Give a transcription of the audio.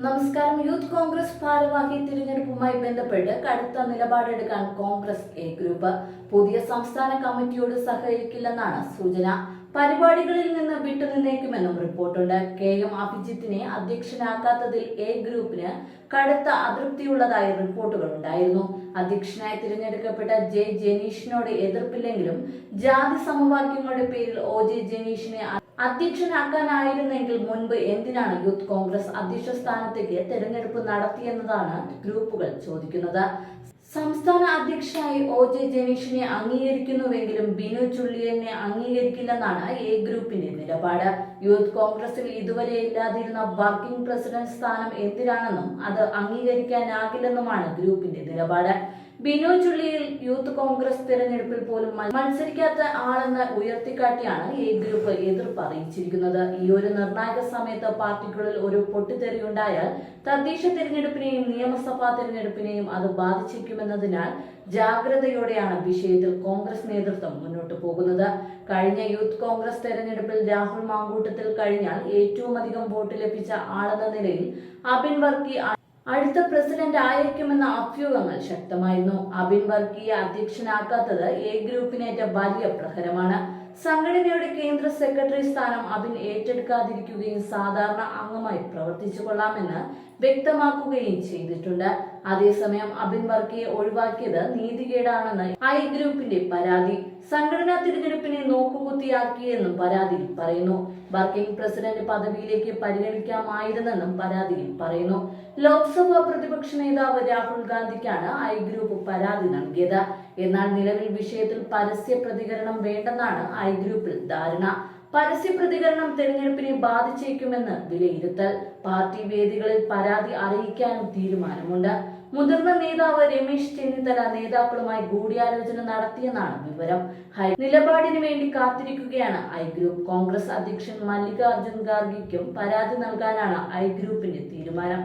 നമസ്കാരം. യൂത്ത് കോൺഗ്രസ് ഭാരവാഹി തിരഞ്ഞെടുപ്പുമായി ബന്ധപ്പെട്ട് കടുത്ത നിലപാടെടുക്കാൻ കോൺഗ്രസ് എ ഗ്രൂപ്പ്. പുതിയ സംസ്ഥാന കമ്മിറ്റിയോട് സഹകരിക്കില്ലെന്നാണ് സൂചന. പരിപാടികളിൽ നിന്ന് വിട്ടുനിന്നേക്കുമെന്നും റിപ്പോർട്ടുണ്ട്. കെ എം അഭിജിത്തിനെ അധ്യക്ഷനാക്കാത്തതിൽ എ ഗ്രൂപ്പിന് കടുത്ത അതൃപ്തിയുള്ളതായ റിപ്പോർട്ടുകൾ ഉണ്ടായിരുന്നു. അധ്യക്ഷനായി തിരഞ്ഞെടുക്കപ്പെട്ട ജെ ജനീഷിനോട് എതിർപ്പില്ലെങ്കിലും ജാതി സമവാക്യങ്ങളുടെ പേരിൽ ഒ ജെ ജനീഷിനെ അധ്യക്ഷനാക്കാനായിരുന്നെങ്കിൽ മുൻപ് എന്തിനാണ് യൂത്ത് കോൺഗ്രസ് അധ്യക്ഷ സ്ഥാനത്തേക്ക് തെരഞ്ഞെടുപ്പ് നടത്തിയെന്നതാണ് ഗ്രൂപ്പുകൾ ചോദിക്കുന്നത്. സംസ്ഥാന അധ്യക്ഷനായി ഒ ജെ ജനീഷിനെ അംഗീകരിക്കുന്നുവെങ്കിലും ബിനു ചുള്ളിയനെ അംഗീകരിക്കില്ലെന്നാണ് എ ഗ്രൂപ്പിന്റെ നിലപാട്. യൂത്ത് കോൺഗ്രസിൽ ഇതുവരെ ഇല്ലാതിരുന്ന വർക്കിംഗ് പ്രസിഡന്റ് സ്ഥാനം എന്തിനാണെന്നും അത് അംഗീകരിക്കാനാകില്ലെന്നുമാണ് ഗ്രൂപ്പിന്റെ നിലപാട്. ബിനു ചുള്ളിയിൽ യൂത്ത് കോൺഗ്രസ് തെരഞ്ഞെടുപ്പിൽ പോലും മത്സരിക്കാത്ത ആളെന്ന് ഉയർത്തിക്കാട്ടിയാണ് ഈ ഗ്രൂപ്പ് എതിർപ്പ് അറിയിച്ചിരിക്കുന്നത് ഈ ഒരു നിർണായക സമയത്ത് പാർട്ടിക്കുള്ളിൽ ഒരു പൊട്ടിത്തെറിയുണ്ടായാൽ തദ്ദേശ തെരഞ്ഞെടുപ്പിനെയും നിയമസഭാ തെരഞ്ഞെടുപ്പിനെയും അത് ബാധിച്ചിരിക്കുമെന്നതിനാൽ ജാഗ്രതയോടെയാണ് വിഷയത്തിൽ കോൺഗ്രസ് നേതൃത്വം മുന്നോട്ട് പോകുന്നത്. കഴിഞ്ഞ യൂത്ത് കോൺഗ്രസ് തെരഞ്ഞെടുപ്പിൽ രാഹുൽ മാങ്കൂട്ടത്തിൽ കഴിഞ്ഞാൽ ഏറ്റവും അധികം വോട്ട് ലഭിച്ച ആളെന്ന നിലയിൽ അബിൻ വർക്കി അടുത്ത പ്രസിഡന്റ് ആയിരിക്കുമെന്ന അഭ്യൂഹങ്ങൾ ശക്തമായിരുന്നു. അബിൻ വർഗീയ അധ്യക്ഷനാക്കാത്തത് എ ഗ്രൂപ്പിനേറ്റ വലിയ പ്രഹരമാണ്. സംഘടനയുടെ കേന്ദ്ര സെക്രട്ടറി സ്ഥാനം അബിൻ ഏറ്റെടുക്കാതിരിക്കുകയും സാധാരണ അംഗമായി പ്രവർത്തിച്ചു കൊള്ളാമെന്ന് വ്യക്തമാക്കുകയും ചെയ്തിട്ടുണ്ട്. അതേസമയം അബിൻ വർക്കിയെ ഒഴിവാക്കിയത് നീതികേടാണെന്ന് ഐ ഗ്രൂപ്പിന്റെ പരാതി. സംഘടനാ തിരഞ്ഞെടുപ്പിനെ നോക്കുകുത്തിയാക്കിയെന്നും പരാതിയിൽ പറയുന്നു. വർക്കിംഗ് പ്രസിഡന്റ് പദവിയിലേക്ക് പരിഗണിക്കാമായിരുന്നെന്നും പരാതിയിൽ പറയുന്നു. ലോക്സഭാ പ്രതിപക്ഷ നേതാവ് രാഹുൽ ഗാന്ധിക്കാണ് ഐ ഗ്രൂപ്പ് പരാതി നൽകിയത്. എന്നാൽ നിലവിൽ വിഷയത്തിൽ പരസ്യ പ്രതികരണം വേണ്ടെന്നാണ് ഐ ഗ്രൂപ്പിൽ ധാരണ. പരസ്യ പ്രതികരണം തെരഞ്ഞെടുപ്പിനെ ബാധിച്ചേക്കുമെന്ന് വിലയിരുത്തൽ. പാർട്ടി വേദികളിൽ പരാതി അറിയിക്കാനും തീരുമാനമുണ്ട്. മുതിർന്ന നേതാവ് രമേശ് ചെന്നിത്തല നേതാക്കളുമായി കൂടിയാലോചന നടത്തിയെന്നാണ് വിവരം. നിലപാടിന് വേണ്ടി കാത്തിരിക്കുകയാണ് ഐ ഗ്രൂപ്പ്. കോൺഗ്രസ് അധ്യക്ഷൻ മല്ലികാർജുൻ ഖാർഗെക്കും പരാതി നൽകാനാണ് ഐ ഗ്രൂപ്പിന്റെ തീരുമാനം.